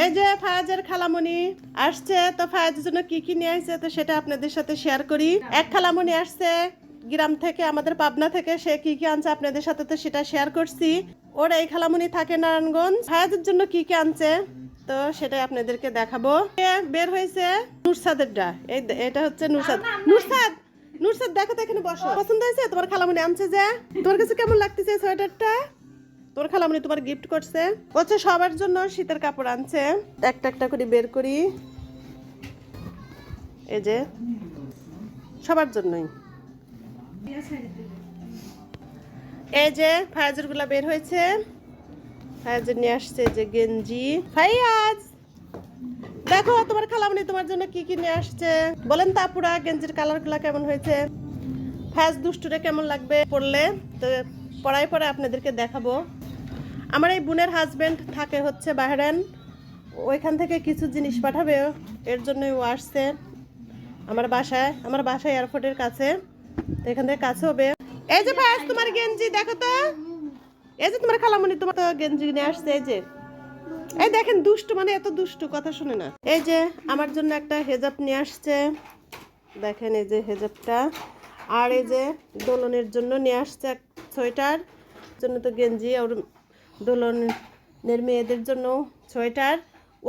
এই যে ফায়াজের খালামণি আসছে তো ফায়াজের জন্য কি কি নিয়ে আসছে তো সেটা আপনাদের সাথে শেয়ার করি। এক খালামণি আসছে গ্রাম থেকে আমাদের পাবনা থেকে সে কি কি আনছে আপনাদের সাথে তো সেটা শেয়ার করছি। ওর এই খালামণি থাকে নারায়ণগঞ্জ। ফায়াজের জন্য কি কি আনছে তো সেটাই আপনাদেরকে দেখাবো। বের হয়েছে নুরসাদেরটা এই এটা হচ্ছে নুরসাদ। নুরসাদ! নুরসাদ দেখো তো এখানে বসো। পছন্দ হয়েছে? তোমার খালামণি আনছে যে? তোমার কাছে কেমন লাগতেছে সোয়েটারটা তোর খালামণি তোমার গিফট করছে? হচ্ছে সবার জন্য শীতের কাপড় আনছে। একটা একটা করে বের করি। এই যে, সবার জন্যই। এই যে ফায়াজেরগুলা বের হয়েছে। ফায়াজের নিয়ে আসছে যে গেঞ্জি। ফাইয়াজ দেখো, তোমার খালামনি তোমার জন্য কি কি নিয়ে আসছে? বলেন তো আপুরা, গেঞ্জির কালারগুলা কেমন হয়েছে? ফায়াজ দুষ্টুরে কেমন লাগবে পড়লে তো পড়াই পরে আপনাদেরকে দেখাবো। আমার এই বোনের হাজবেন্ড থাকে হচ্ছে বাহরান ওইখান থেকে কিছু জিনিস পাঠাবে, এর জন্যই ও আসছে আমার বাসায় আমার বাসায় এয়ারপোর্টের কাছে। তো এখান থেকে কাছে হবে। এই যে ফায়াজ তোমার গেঞ্জি, দেখো তো। এই যে তোমার খালামণি, তোমার তো গেঞ্জি নিয়ে আসছে, এই যে। এই দেখেন, দুষ্টু মানে এত দুষ্টু, কথা শুনে না। এই যে, আমার জন্য একটা হেজাব নিয়ে আসছে। দেখেন এই যে হেজাবটা। আর এই যে, দোলনের জন্য নিয়ে আসছে এক সোয়েটার। জন্য তো গেঞ্জি আর দোলনের মেয়েদের জন্য সোয়েটার।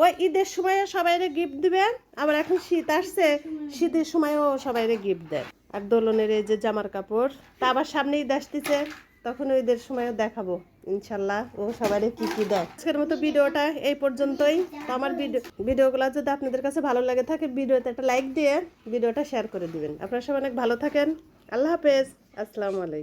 ওই ঈদের সময় সবাইরে গিফট দিবে আবার এখন শীত আসছে, শীতের সময়ও সবাইরে গিফট দেয় আর দোলনের এই যে জামার কাপড়, তা আবার সামনে ঈদ আসতেছে, তখন ঈদের সময়ও দেখাবো, ইনশাল্লাহ। ও সবাইরে কি কি দেয়। আজকের মতো ভিডিওটা এই পর্যন্তই। তো আমার ভিডিও ভিডিওগুলো যদি আপনাদের কাছে ভালো লাগে থাকে, ভিডিওতে একটা লাইক দিয়ে ভিডিওটা শেয়ার করে দিবেন। আপনারা সবাই অনেক ভালো থাকেন। আল্লাহ হাফেজ। আসসালামু আলাইকুম।